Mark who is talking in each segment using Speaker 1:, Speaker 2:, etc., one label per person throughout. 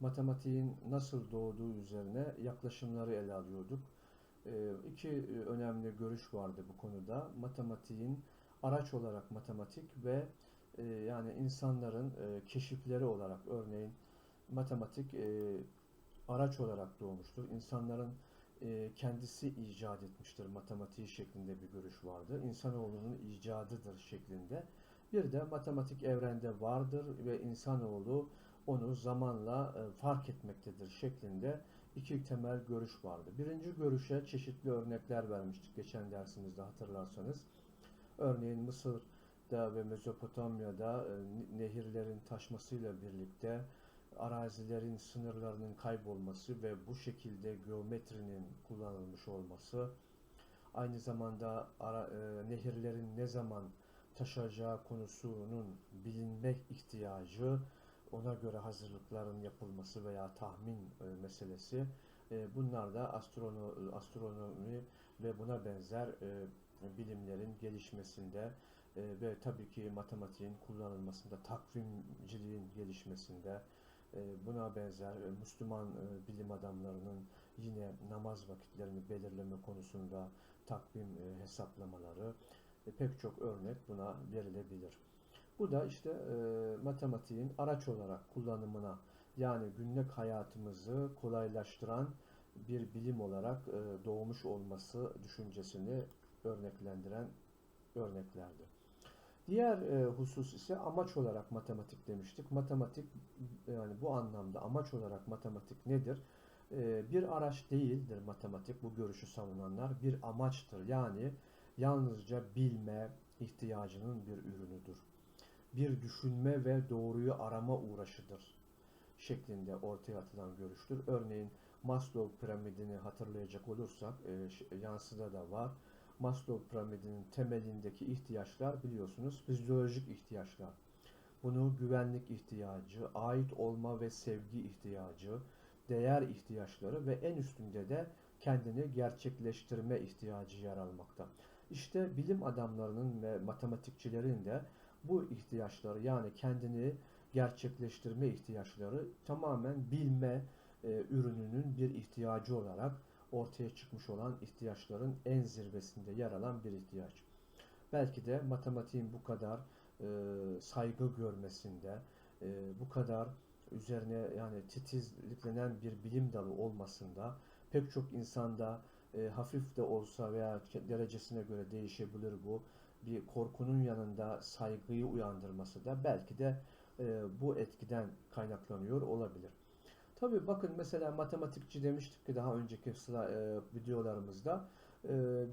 Speaker 1: Matematiğin nasıl doğduğu üzerine yaklaşımları ele alıyorduk. Ee, iki e, önemli görüş vardı bu konuda. Matematiğin araç olarak matematik ve e, yani insanların e, keşifleri olarak örneğin matematik e, araç olarak doğmuştur. İnsanların e, kendisi icat etmiştir matematiği şeklinde bir görüş vardı. İnsanoğlunun icadıdır şeklinde. Bir de matematik evrende vardır ve insanoğlu onu zamanla e, fark etmektedir şeklinde iki temel görüş vardı. Birinci görüşe çeşitli örnekler vermiştik geçen dersimizde hatırlarsanız. Örneğin Mısır'da ve Mezopotamya'da e, nehirlerin taşmasıyla birlikte arazilerin sınırlarının kaybolması ve bu şekilde geometrinin kullanılmış olması, aynı zamanda ara, e, nehirlerin ne zaman taşacağı konusunun bilinmek ihtiyacı, ona göre hazırlıkların yapılması veya tahmin e, meselesi, e, bunlar da astrono, astronomi ve buna benzer e, bilimlerin gelişmesinde e, ve tabii ki matematiğin kullanılmasında, takvimciliğin gelişmesinde, e, buna benzer e, Müslüman e, bilim adamlarının yine namaz vakitlerini belirleme konusunda takvim hesaplamaları pek çok örnek buna verilebilir. Bu da işte matematiğin araç olarak kullanımına yani günlük hayatımızı kolaylaştıran bir bilim olarak doğmuş olması düşüncesini örneklendiren örneklerdi. Diğer e, husus ise amaç olarak matematik demiştik. Matematik yani bu anlamda amaç olarak matematik nedir? E, bir araç değildir matematik bu görüşü savunanlar. Bir amaçtır. Yani yalnızca bilme ihtiyacının bir ürünüdür. Bir düşünme ve doğruyu arama uğraşıdır şeklinde ortaya atılan görüştür. Örneğin Maslow piramidini hatırlayacak olursak e, yansıda da var Maslow piramidinin temelindeki ihtiyaçlar biliyorsunuz fizyolojik ihtiyaçlar. Bunu güvenlik ihtiyacı, ait olma ve sevgi ihtiyacı, değer ihtiyaçları ve en üstünde de kendini gerçekleştirme ihtiyacı yer almakta. İşte bilim adamlarının ve matematikçilerin de bu ihtiyaçları yani kendini gerçekleştirme ihtiyaçları tamamen bilme e, ürününün bir ihtiyacı olarak ortaya çıkmış olan ihtiyaçların en zirvesinde yer alan bir ihtiyaç. Belki de matematiğin bu kadar e, saygı görmesinde, e, bu kadar üzerine yani titizliklenen bir bilim dalı olmasında pek çok insanda e, hafif de olsa veya derecesine göre değişebilir bu bir korkunun yanında saygıyı uyandırması da belki de e, bu etkiden kaynaklanıyor olabilir. Tabii bakın mesela matematikçi demiştik ki daha önceki sıra e, videolarımızda e, e,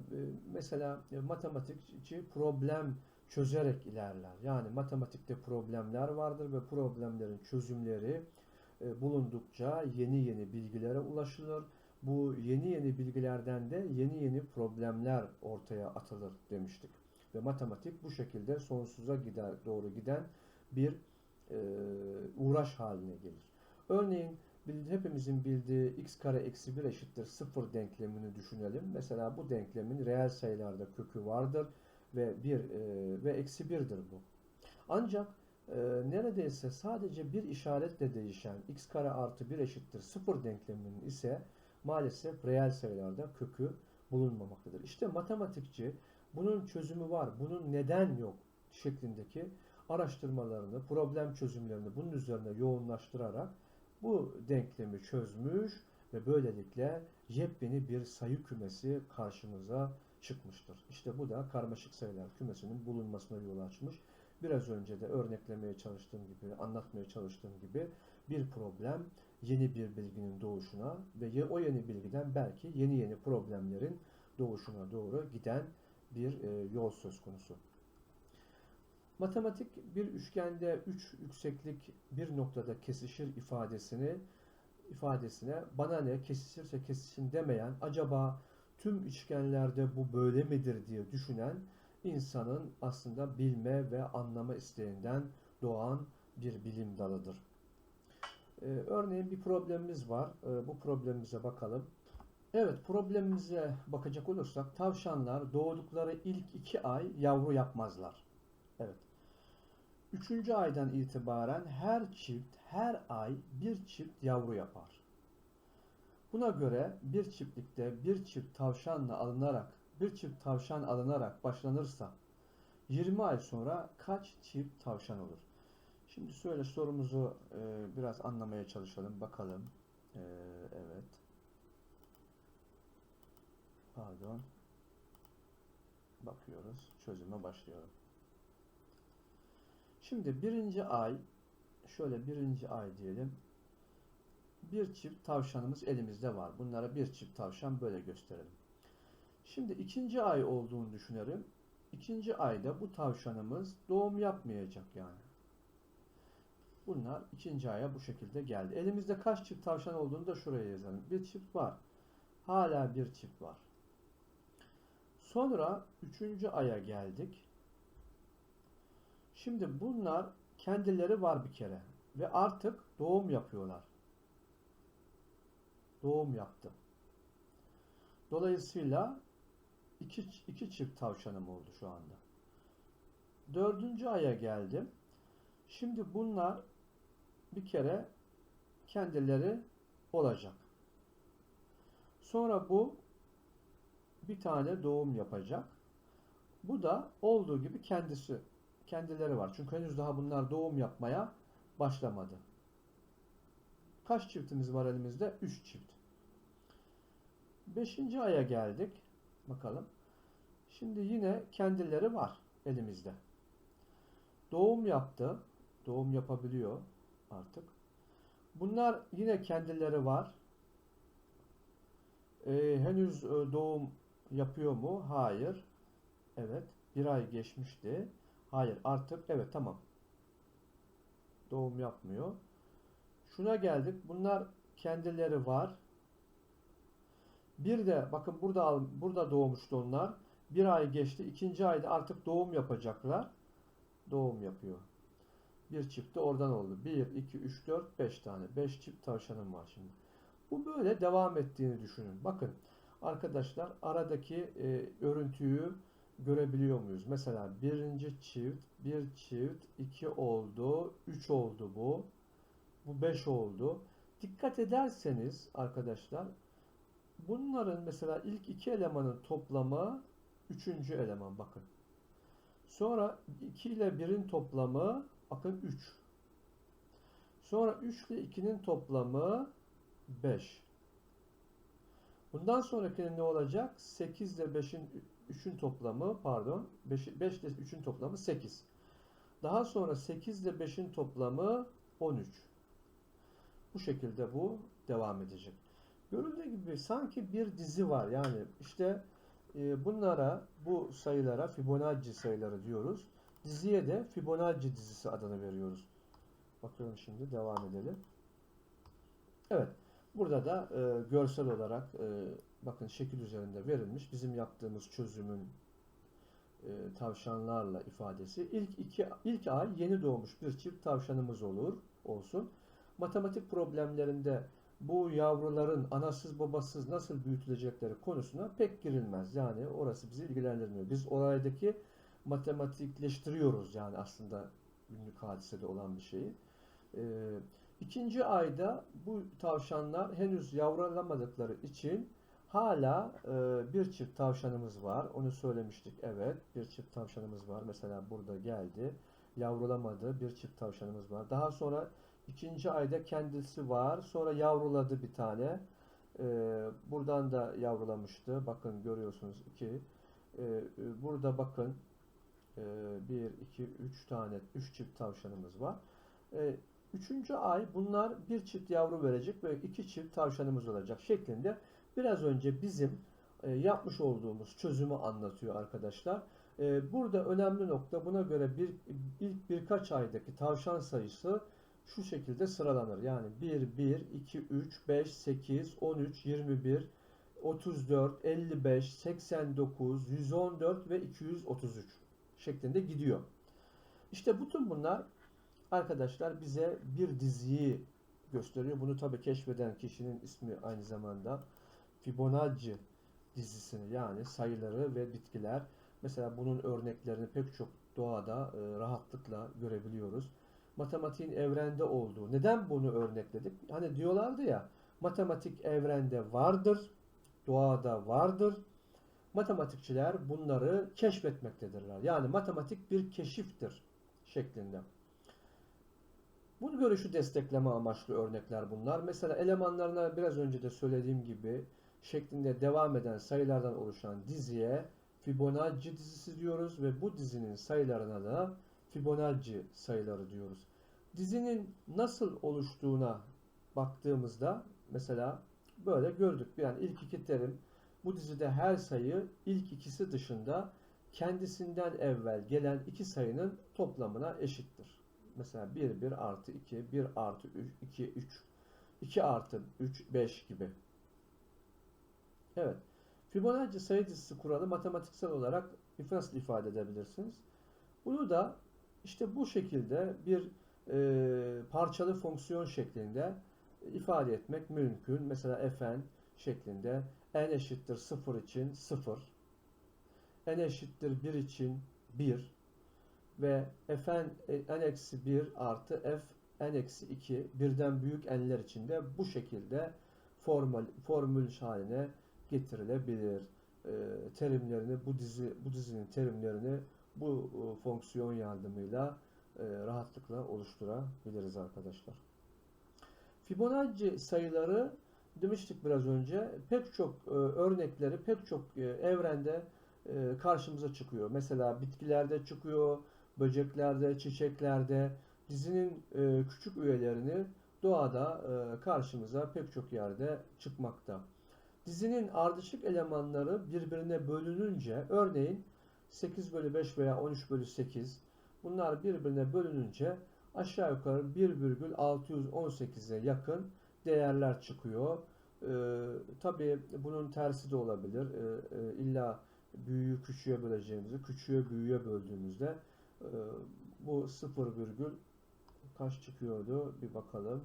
Speaker 1: mesela matematikçi problem çözerek ilerler. Yani matematikte problemler vardır ve problemlerin çözümleri e, bulundukça yeni yeni bilgilere ulaşılır. Bu yeni yeni bilgilerden de yeni yeni problemler ortaya atılır demiştik. Ve matematik bu şekilde sonsuza gider, doğru giden bir e, uğraş haline gelir. Örneğin hepimizin bildiği x kare eksi 1 eşittir 0 denklemini düşünelim. Mesela bu denklemin reel sayılarda kökü vardır ve 1 e, ve eksi 1'dir bu. Ancak e, neredeyse sadece bir işaretle değişen x kare artı 1 eşittir 0 denkleminin ise maalesef reel sayılarda kökü bulunmamaktadır. İşte matematikçi bunun çözümü var, bunun neden yok şeklindeki araştırmalarını, problem çözümlerini bunun üzerine yoğunlaştırarak bu denklemi çözmüş ve böylelikle yepyeni bir sayı kümesi karşımıza çıkmıştır. İşte bu da karmaşık sayılar kümesinin bulunmasına yol açmış. Biraz önce de örneklemeye çalıştığım gibi, anlatmaya çalıştığım gibi bir problem yeni bir bilginin doğuşuna ve o yeni bilgiden belki yeni yeni problemlerin doğuşuna doğru giden bir e, yol söz konusu. Matematik bir üçgende üç yükseklik bir noktada kesişir ifadesini ifadesine bana ne kesişirse kesişsin demeyen acaba tüm üçgenlerde bu böyle midir diye düşünen insanın aslında bilme ve anlama isteğinden doğan bir bilim dalıdır. Ee, örneğin bir problemimiz var. Ee, bu problemimize bakalım. Evet problemimize bakacak olursak tavşanlar doğdukları ilk iki ay yavru yapmazlar. Evet. Üçüncü aydan itibaren her çift her ay bir çift yavru yapar. Buna göre bir çiftlikte bir çift tavşanla alınarak bir çift tavşan alınarak başlanırsa 20 ay sonra kaç çift tavşan olur? Şimdi şöyle sorumuzu e, biraz anlamaya çalışalım bakalım. E, evet. Pardon. Bakıyoruz. Çözüme başlıyorum. Şimdi birinci ay şöyle birinci ay diyelim. Bir çift tavşanımız elimizde var. Bunlara bir çift tavşan böyle gösterelim. Şimdi ikinci ay olduğunu düşünelim. İkinci ayda bu tavşanımız doğum yapmayacak yani. Bunlar ikinci aya bu şekilde geldi. Elimizde kaç çift tavşan olduğunu da şuraya yazalım. Bir çift var. Hala bir çift var. Sonra üçüncü aya geldik. Şimdi bunlar kendileri var bir kere ve artık doğum yapıyorlar. Doğum yaptı. Dolayısıyla iki, iki çift tavşanım oldu şu anda. Dördüncü aya geldim. Şimdi bunlar bir kere kendileri olacak. Sonra bu bir tane doğum yapacak. Bu da olduğu gibi kendisi kendileri var. Çünkü henüz daha bunlar doğum yapmaya başlamadı. Kaç çiftimiz var elimizde? 3 çift. Beşinci aya geldik. Bakalım. Şimdi yine kendileri var elimizde. Doğum yaptı. Doğum yapabiliyor artık. Bunlar yine kendileri var. Ee, henüz e, doğum yapıyor mu? Hayır. Evet. Bir ay geçmişti. Hayır. Artık evet tamam. Doğum yapmıyor. Şuna geldik. Bunlar kendileri var. Bir de bakın burada burada doğmuştu onlar. Bir ay geçti. ikinci ayda artık doğum yapacaklar. Doğum yapıyor. Bir çift de oradan oldu. 1, 2, 3, 4, 5 tane. 5 çift tavşanım var şimdi. Bu böyle devam ettiğini düşünün. Bakın arkadaşlar aradaki e, örüntüyü görebiliyor muyuz? Mesela birinci çift, bir çift, iki oldu, üç oldu bu. Bu beş oldu. Dikkat ederseniz arkadaşlar bunların mesela ilk iki elemanın toplamı üçüncü eleman bakın. Sonra 2 ile 1'in toplamı bakın 3. Sonra 3 ile 2'nin toplamı 5. Bundan sonrakinin ne olacak? 8 ile 5'in 3'ün toplamı pardon 5, 5 ile 3'ün toplamı 8. Daha sonra 8 ile 5'in toplamı 13. Bu şekilde bu devam edecek. Görüldüğü gibi sanki bir dizi var. Yani işte e, bunlara bu sayılara Fibonacci sayıları diyoruz. Diziye de Fibonacci dizisi adını veriyoruz. Bakıyorum şimdi devam edelim. Evet. Burada da e, görsel olarak e, bakın şekil üzerinde verilmiş. Bizim yaptığımız çözümün e, tavşanlarla ifadesi. İlk iki ilk ay yeni doğmuş bir çift tavşanımız olur olsun. Matematik problemlerinde bu yavruların anasız babasız nasıl büyütülecekleri konusuna pek girilmez. Yani orası bizi ilgilendirmiyor. Biz olaydaki matematikleştiriyoruz yani aslında günlük hadisede olan bir şeyi. Ee, ikinci ayda bu tavşanlar henüz yavrulamadıkları için hala e, bir çift tavşanımız var. Onu söylemiştik. Evet bir çift tavşanımız var. Mesela burada geldi. Yavrulamadı bir çift tavşanımız var. Daha sonra ikinci ayda kendisi var. Sonra yavruladı bir tane. Ee, buradan da yavrulamıştı. Bakın görüyorsunuz iki. Ee, burada bakın 1, 2, 3 tane 3 çift tavşanımız var. Ee, üçüncü ay bunlar bir çift yavru verecek ve iki çift tavşanımız olacak şeklinde biraz önce bizim e, yapmış olduğumuz çözümü anlatıyor arkadaşlar. E, burada önemli nokta buna göre bir ilk birkaç aydaki tavşan sayısı şu şekilde sıralanır. Yani 1, 1, 2, 3, 5, 8, 13, 21, 34, 55, 89, 114 ve 233 şeklinde gidiyor. İşte bütün bunlar arkadaşlar bize bir diziyi gösteriyor. Bunu tabi keşfeden kişinin ismi aynı zamanda Fibonacci dizisini yani sayıları ve bitkiler. Mesela bunun örneklerini pek çok doğada e, rahatlıkla görebiliyoruz. Matematiğin evrende olduğu. Neden bunu örnekledik? Hani diyorlardı ya matematik evrende vardır, doğada vardır. Matematikçiler bunları keşfetmektedirler. Yani matematik bir keşiftir şeklinde. Bu görüşü destekleme amaçlı örnekler bunlar. Mesela elemanlarına biraz önce de söylediğim gibi şeklinde devam eden sayılardan oluşan diziye Fibonacci dizisi diyoruz ve bu dizinin sayılarına da Fibonacci sayıları diyoruz. Dizinin nasıl oluştuğuna baktığımızda mesela böyle gördük. Yani ilk iki terim bu dizide her sayı ilk ikisi dışında kendisinden evvel gelen iki sayının toplamına eşittir. Mesela 1, 1 artı 2, 1 artı 3, 2, 3, 2 artı 3, 5 gibi. Evet. Fibonacci sayı dizisi kuralı matematiksel olarak nasıl ifade edebilirsiniz? Bunu da işte bu şekilde bir e, parçalı fonksiyon şeklinde ifade etmek mümkün. Mesela fn şeklinde n eşittir 0 için 0, n eşittir 1 için 1 ve fn n eksi 1 artı f n eksi 2 birden büyük n'ler için de bu şekilde formül, formül haline getirilebilir. E, terimlerini bu dizi bu dizinin terimlerini bu e, fonksiyon yardımıyla e, rahatlıkla oluşturabiliriz arkadaşlar. Fibonacci sayıları demiştik biraz önce pek çok e, örnekleri pek çok e, evrende e, karşımıza çıkıyor. Mesela bitkilerde çıkıyor, böceklerde, çiçeklerde dizinin e, küçük üyelerini doğada e, karşımıza pek çok yerde çıkmakta. Dizinin ardışık elemanları birbirine bölününce örneğin 8 bölü 5 veya 13 bölü 8 bunlar birbirine bölününce aşağı yukarı 1,618'e yakın değerler çıkıyor. Ee, Tabi bunun tersi de olabilir. Ee, e, illa büyüğü küçüğe böleceğimizi, küçüğü büyüğe böldüğümüzde e, bu 0 virgül kaç çıkıyordu? Bir bakalım.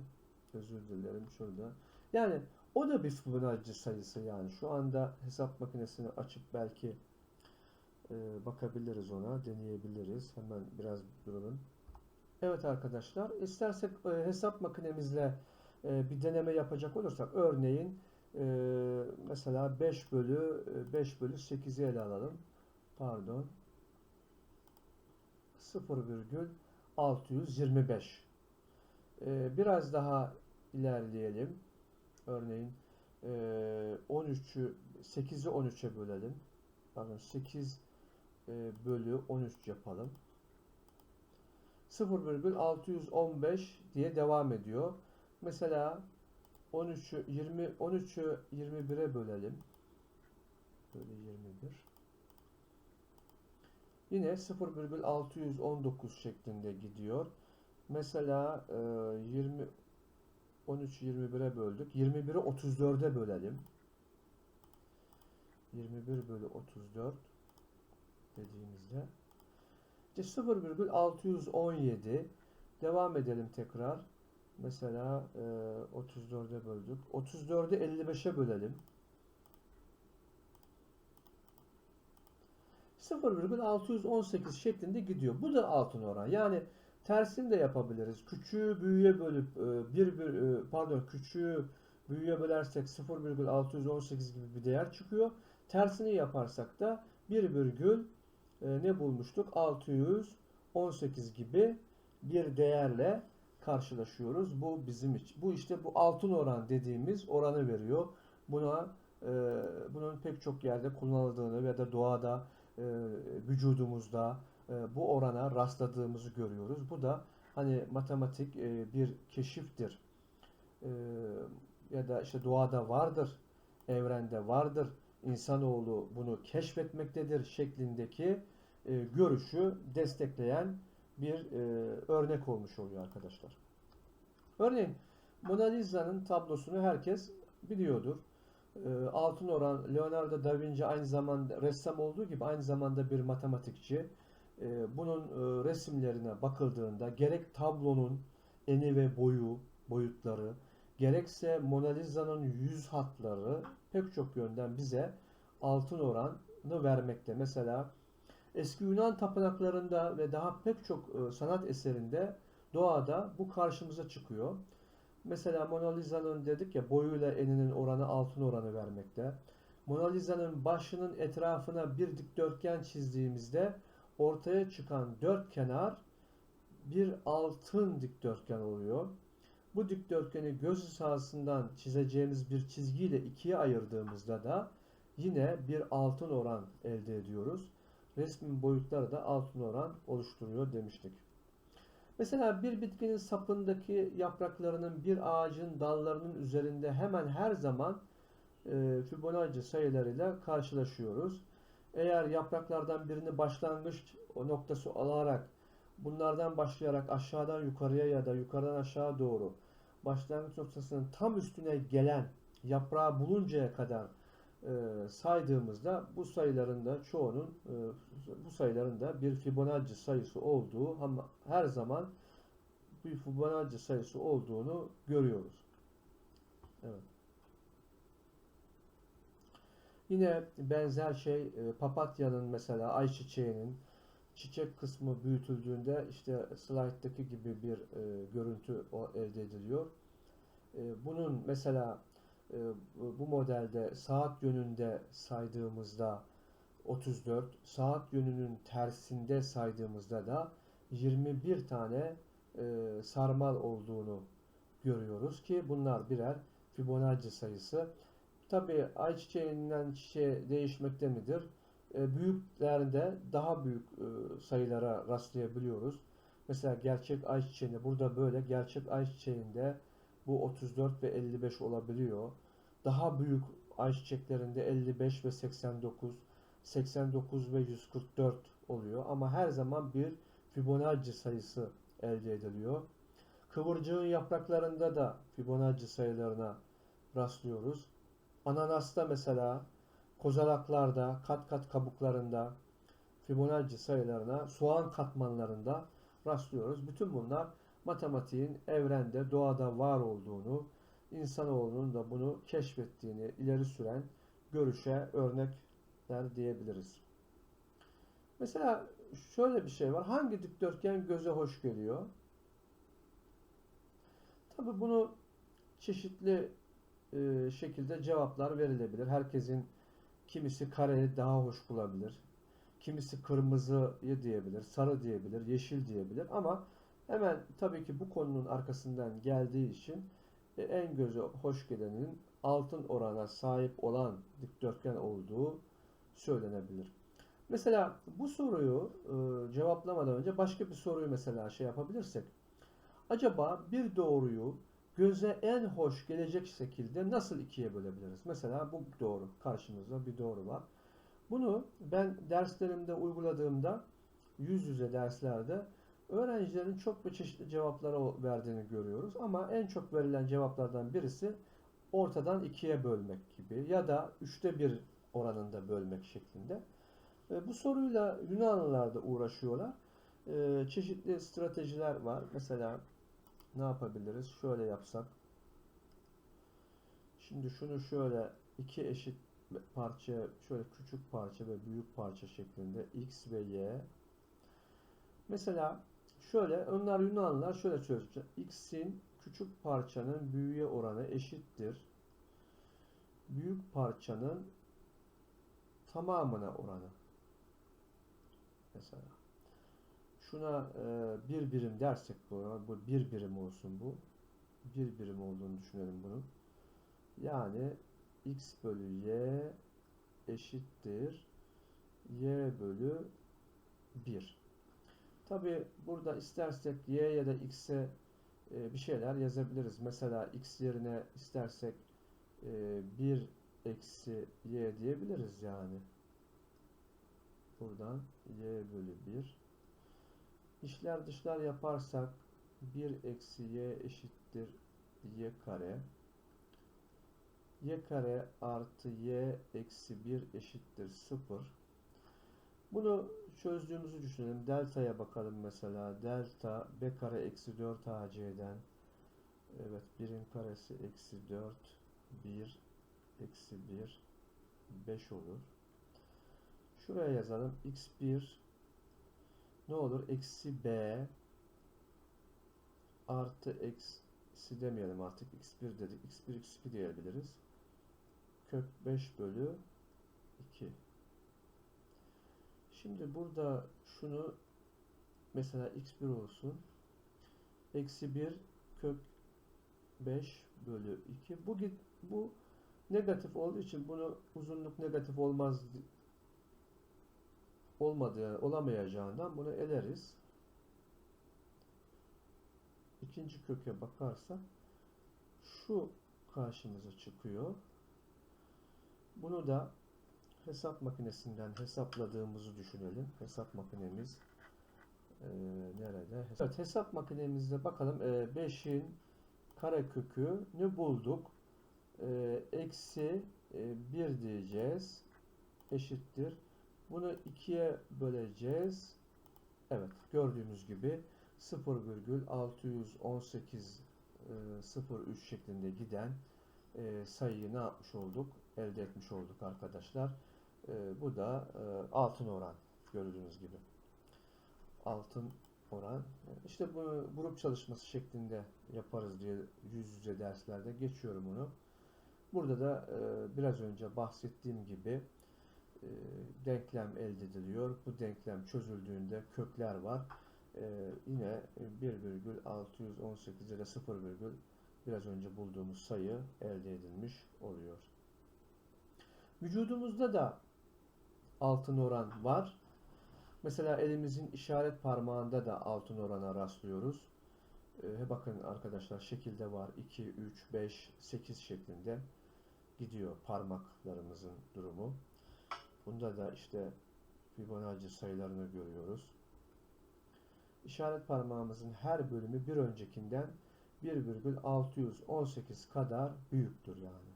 Speaker 1: Özür dilerim şurada. Yani o da bir Fibonacci sayısı yani. Şu anda hesap makinesini açıp belki e, bakabiliriz ona, deneyebiliriz. Hemen biraz duralım. Evet arkadaşlar, istersek e, hesap makinemizle e, bir deneme yapacak olursak, örneğin e, mesela 5 bölü 5 bölü 8'i ele alalım. Pardon. 0,625. E, biraz daha ilerleyelim. Örneğin e, 13'ü 8'i 13'e bölelim. Pardon 8 e, bölü 13 yapalım. 0,615 diye devam ediyor. Mesela 13'ü 20 13'ü 21'e bölelim. Böyle 21. Yine 0,619 şeklinde gidiyor. Mesela e, 20 13 21'e böldük. 21'i 34'e bölelim. 21 bölü 34 dediğimizde işte 0,617 devam edelim tekrar. Mesela e, 34'e böldük. 34'ü 55'e bölelim. 0,618 şeklinde gidiyor. Bu da altın oran. Yani tersini de yapabiliriz. Küçüğü büyüğe bölüp e, bir, bir e, pardon küçüğü büyüğe bölersek 0,618 gibi bir değer çıkıyor. Tersini yaparsak da 1 virgül e, ne bulmuştuk? 618 gibi bir değerle karşılaşıyoruz. Bu bizim için. Bu işte bu altın oran dediğimiz oranı veriyor. Buna e, bunun pek çok yerde kullanıldığını ya da doğada e, vücudumuzda e, bu orana rastladığımızı görüyoruz. Bu da hani matematik e, bir keşiftir. E, ya da işte doğada vardır, evrende vardır insanoğlu bunu keşfetmektedir şeklindeki e, görüşü destekleyen bir e, örnek olmuş oluyor arkadaşlar. Örneğin Mona Lisa'nın tablosunu herkes biliyordur. E, altın oran Leonardo da Vinci aynı zamanda ressam olduğu gibi aynı zamanda bir matematikçi. E, bunun e, resimlerine bakıldığında gerek tablonun eni ve boyu, boyutları, gerekse Mona Lisa'nın yüz hatları pek çok yönden bize altın oranı vermekte. Mesela Eski Yunan tapınaklarında ve daha pek çok e, sanat eserinde doğada bu karşımıza çıkıyor. Mesela Mona Lisa'nın dedik ya boyuyla eninin oranı altın oranı vermekte. Mona Lisa'nın başının etrafına bir dikdörtgen çizdiğimizde ortaya çıkan dört kenar bir altın dikdörtgen oluyor. Bu dikdörtgeni göz sahasından çizeceğimiz bir çizgiyle ikiye ayırdığımızda da yine bir altın oran elde ediyoruz. Resmin boyutları da altın oran oluşturuyor demiştik. Mesela bir bitkinin sapındaki yapraklarının bir ağacın dallarının üzerinde hemen her zaman e, Fibonacci sayılarıyla karşılaşıyoruz. Eğer yapraklardan birini başlangıç noktası alarak bunlardan başlayarak aşağıdan yukarıya ya da yukarıdan aşağı doğru başlangıç noktasının tam üstüne gelen yaprağı buluncaya kadar e, saydığımızda bu sayıların da çoğunun e, bu sayıların da bir Fibonacci sayısı olduğu ama her zaman bir Fibonacci sayısı olduğunu görüyoruz. Evet. Yine benzer şey e, papatyanın mesela ayçiçeğinin çiçek kısmı büyütüldüğünde işte slayttaki gibi bir e, görüntü elde ediliyor. E, bunun mesela bu modelde saat yönünde saydığımızda 34, saat yönünün tersinde saydığımızda da 21 tane e, sarmal olduğunu görüyoruz ki bunlar birer Fibonacci sayısı. Tabi ayçiçeğinden çiçeğe değişmekte midir? E, büyüklerde daha büyük e, sayılara rastlayabiliyoruz. Mesela gerçek ayçiçeğinde burada böyle gerçek ayçiçeğinde bu 34 ve 55 olabiliyor. Daha büyük ayçiçeklerinde 55 ve 89, 89 ve 144 oluyor. Ama her zaman bir Fibonacci sayısı elde ediliyor. Kıvırcığın yapraklarında da Fibonacci sayılarına rastlıyoruz. Ananasta mesela kozalaklarda, kat kat kabuklarında Fibonacci sayılarına, soğan katmanlarında rastlıyoruz. Bütün bunlar matematiğin evrende, doğada var olduğunu, insanoğlunun da bunu keşfettiğini ileri süren görüşe örnekler diyebiliriz. Mesela şöyle bir şey var. Hangi dikdörtgen göze hoş geliyor? Tabi bunu çeşitli e, şekilde cevaplar verilebilir. Herkesin kimisi kareyi daha hoş bulabilir. Kimisi kırmızıyı diyebilir, sarı diyebilir, yeşil diyebilir ama hemen tabii ki bu konunun arkasından geldiği için e, en göze hoş gelenin altın orana sahip olan dikdörtgen olduğu söylenebilir. Mesela bu soruyu e, cevaplamadan önce başka bir soruyu mesela şey yapabilirsek. Acaba bir doğruyu göze en hoş gelecek şekilde nasıl ikiye bölebiliriz? Mesela bu doğru. Karşımızda bir doğru var. Bunu ben derslerimde uyguladığımda yüz yüze derslerde öğrencilerin çok ve çeşitli cevaplara verdiğini görüyoruz. Ama en çok verilen cevaplardan birisi ortadan ikiye bölmek gibi ya da üçte bir oranında bölmek şeklinde. E, bu soruyla Yunanlılar da uğraşıyorlar. E, çeşitli stratejiler var. Mesela ne yapabiliriz? Şöyle yapsak. Şimdi şunu şöyle iki eşit parça, şöyle küçük parça ve büyük parça şeklinde x ve y. Mesela şöyle onlar Yunanlılar şöyle çözmüşler. x'in küçük parçanın büyüğe oranı eşittir. Büyük parçanın tamamına oranı. Mesela. Şuna e, bir birim dersek bu, bu bir birim olsun bu. Bir birim olduğunu düşünelim bunun. Yani x bölü y eşittir y bölü 1. Tabi burada istersek y ya da x'e e, bir şeyler yazabiliriz. Mesela x yerine istersek e, 1 eksi y diyebiliriz yani. Buradan y bölü 1 İşler dışlar yaparsak 1 eksi y eşittir y kare. y kare artı y eksi 1 eşittir 0. Bunu çözdüğümüzü düşünelim. Delta'ya bakalım mesela. Delta b kare eksi 4 ac'den evet 1'in karesi eksi 4 1 eksi 1 5 olur. Şuraya yazalım. x1 ne olur? Eksi b artı eksi demeyelim artık x1 dedik. x1 x2 diyebiliriz. Kök 5 bölü 2. Şimdi burada şunu mesela x1 olsun. Eksi 1 kök 5 bölü 2. Bu, bu negatif olduğu için bunu uzunluk negatif olmaz olmadığı olamayacağından bunu eleriz. İkinci köke bakarsak şu karşımıza çıkıyor. Bunu da hesap makinesinden hesapladığımızı düşünelim. Hesap makinemiz eee, nerede? Evet, hesap makinemizde bakalım 5'in karekökünü bulduk. Eee, Eksi 1 diyeceğiz. Eşittir. Bunu 2'ye böleceğiz. Evet, gördüğümüz gibi 0,618 e, 03 şeklinde giden e, sayıyı ne yapmış olduk? Elde etmiş olduk arkadaşlar. E, bu da e, altın oran gördüğünüz gibi. Altın oran. İşte bu grup çalışması şeklinde yaparız diye yüz yüze derslerde geçiyorum onu. Burada da e, biraz önce bahsettiğim gibi e, denklem elde ediliyor. Bu denklem çözüldüğünde kökler var. E, yine 1,618 ile 0, biraz önce bulduğumuz sayı elde edilmiş oluyor. Vücudumuzda da altın oran var. Mesela elimizin işaret parmağında da altın orana rastlıyoruz. E, bakın arkadaşlar şekilde var. 2, 3, 5, 8 şeklinde gidiyor parmaklarımızın durumu. Bunda da işte Fibonacci sayılarını görüyoruz. İşaret parmağımızın her bölümü bir öncekinden 1,618 kadar büyüktür yani.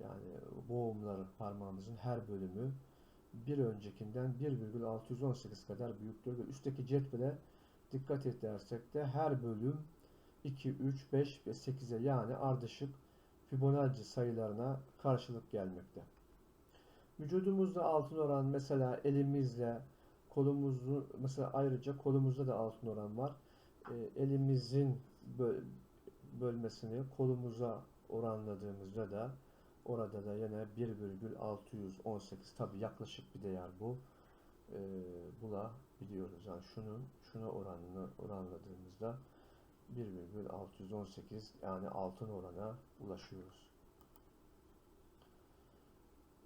Speaker 1: Yani boğumları parmağımızın her bölümü bir öncekinden 1,618 kadar büyüktür ve üstteki cetvele dikkat edersek de her bölüm 2, 3, 5 ve 8'e yani ardışık Fibonacci sayılarına karşılık gelmekte. Vücudumuzda altın oran mesela elimizle kolumuzu mesela ayrıca kolumuzda da altın oran var. E, elimizin böl bölmesini kolumuza oranladığımızda da orada da yine 1,618 tabi yaklaşık bir değer bu. E, bulabiliyoruz. Yani şunun şuna oranını oranladığımızda 1,618 yani altın orana ulaşıyoruz.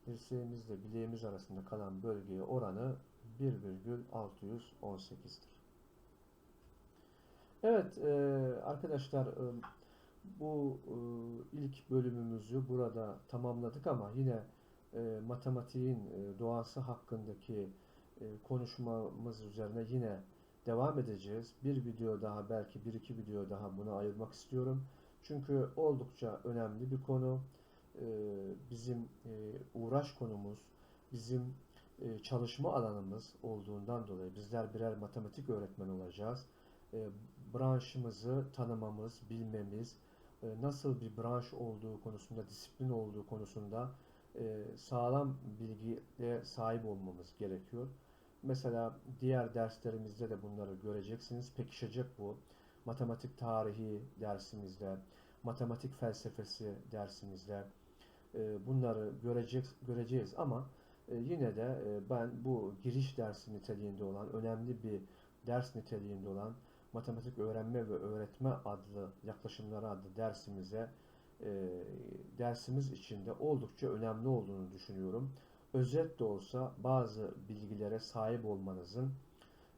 Speaker 1: Dirseğimizle bileğimiz arasında kalan bölgeye oranı 1,618'dir. Evet e, arkadaşlar e, bu e, ilk bölümümüzü burada tamamladık ama yine e, matematiğin e, doğası hakkındaki konuşmamız üzerine yine devam edeceğiz. Bir video daha belki bir iki video daha buna ayırmak istiyorum. Çünkü oldukça önemli bir konu. Bizim uğraş konumuz, bizim çalışma alanımız olduğundan dolayı bizler birer matematik öğretmen olacağız. Branşımızı tanımamız, bilmemiz, nasıl bir branş olduğu konusunda, disiplin olduğu konusunda sağlam bilgiye sahip olmamız gerekiyor. Mesela diğer derslerimizde de bunları göreceksiniz. Pekişecek bu. Matematik tarihi dersimizde, matematik felsefesi dersimizde bunları görecek, göreceğiz ama e, yine de e, ben bu giriş dersi niteliğinde olan, önemli bir ders niteliğinde olan matematik öğrenme ve öğretme adlı yaklaşımları adlı dersimize e, dersimiz içinde oldukça önemli olduğunu düşünüyorum. Özet de olsa bazı bilgilere sahip olmanızın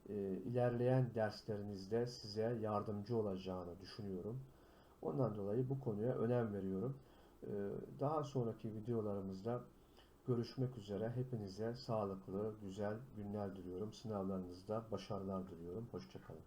Speaker 1: e, ilerleyen derslerinizde size yardımcı olacağını düşünüyorum. Ondan dolayı bu konuya önem veriyorum. E, daha sonraki videolarımızda Görüşmek üzere. Hepinize sağlıklı, güzel günler diliyorum. Sınavlarınızda başarılar diliyorum. Hoşçakalın.